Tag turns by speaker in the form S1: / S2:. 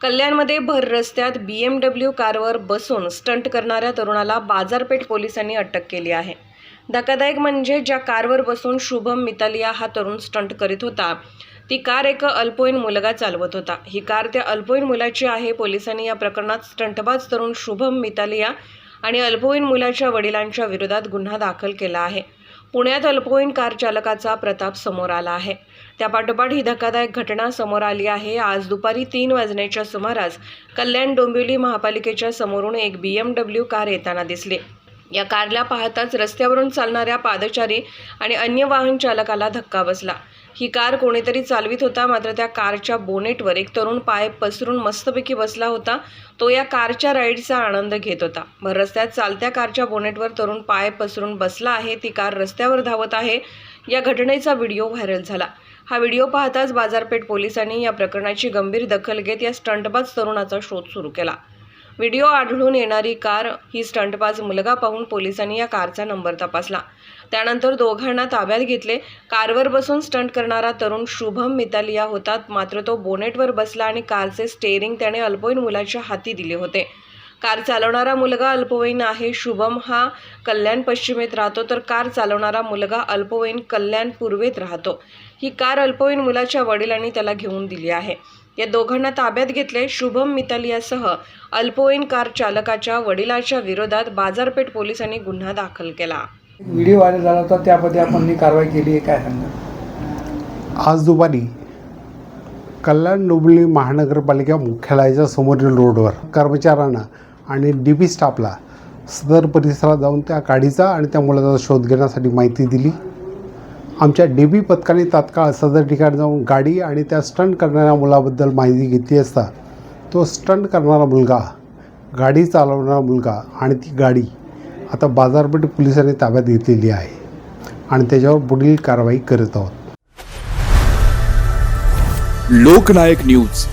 S1: कल्याणमध्ये भर रस्त्यात बी एम डब्ल्यू कारवर बसून स्टंट करणाऱ्या तरुणाला बाजारपेठ पोलिसांनी अटक केली आहे. धक्कादायक म्हणजे ज्या कारवर बसून शुभम मितालिया हा तरुण स्टंट करीत होता ती कार एक अल्पवयीन मुलगा चालवत होता. ही कार त्या अल्पवयीन मुलाची आहे. पोलिसांनी या प्रकरणात स्टंटबाज तरुण शुभम मितालिया आणि अल्पवयीन मुलाच्या वडिलांच्या विरोधात गुन्हा दाखल केला आहे. पुण्यात अल्पवयीन कार चालकाचा प्रताप समोर आला आहे. त्यापाठोपाठ ही धक्कादायक घटना समोर आली आहे. आज दुपारी तीन वाजण्याच्या सुमारास कल्याण डोंबिवली महापालिकेच्या समोरून एक बी एम डब्ल्यू कार येताना दिसली. या कारला पाहताच रस्त्यावरून चालणाऱ्या पादचारी आणि अन्य वाहन चालकाला धक्का बसला. ही कार कोणीतरी चालवित होता मात्र त्या कारच्या बोनेटवर एक तरुण पाय पसरून मस्तपैकी बसला होता. तो या कारच्या राईडचा आनंद घेत होता. भर रस्त्यात चालत्या कारच्या बोनेटवर तरुण पाय पसरून बसला आहे. ती कार रस्त्यावर धावत आहे. या घटनेचा व्हिडिओ व्हायरल झाला. हा व्हिडिओ पाहताच बाजारपेठ पोलिसांनी या प्रकरणाची गंभीर दखल घेत या स्टंटबाज तरुणाचा शोध सुरू केला. व्हिडिओ आढळून येणारी कार ही स्टंटबाज मुलगा पाहून पोलिसांनी या कारचा नंबर तपासला. त्यानंतर दोघांना ताब्यात घेतले. कारवर बसून स्टंट करणारा तरुण शुभम मितालिया होता. मात्र तो बोनेटवर बसला आणि कारचे स्टेअरिंग त्याने अल्पवयीन मुलाच्या हाती दिले होते. कार चालवणारा मुलगा अल्पवयीन आहे. शुभम हा कल्याण पश्चिमेत राहतो तर कार चालवणारा मुलगा अल्पवयीन कल्याण पूर्वेत राहतो. ही कार अल्पवयीन मुलाच्या वडिलांनी त्याला घेऊन दिली आहे. या दोघांना ताब्यात घेतले शुभम मितालियासह अल्पवयीन कार चालकाच्या वडिलाच्या विरोधात बाजारपेठ पोलिसांनी गुन्हा दाखल केला.
S2: व्हिडिओ व्हायरल झाला होता त्यामध्ये आपण कारवाई केली आहे काय सांगा
S3: आज दुपारी कल्याण डोंबिवली महानगरपालिका मुख्यालयाच्या समोरील रोडवर कर्मचाऱ्यांना आणि डी पी स्टाफला सदर परिसरात जाऊन त्या गाडीचा आणि त्या मुलाचा शोध घेण्यासाठी माहिती दिली. आमच्या डी बी पथकाने तात्काळ सदर ठिकाणी जाऊन गाडी आणि त्या स्टंट करणाऱ्या मुलाबद्दल माहिती घेतली असता तो स्टंट करणारा मुलगा गाडी चालवणारा मुलगा आणि ती गाडी आता बाजारपेठ पोलिसांनी ताब्यात घेतलेली आहे आणि त्याच्यावर पुढील कारवाई करत आहोत.
S4: लोकनायक न्यूज.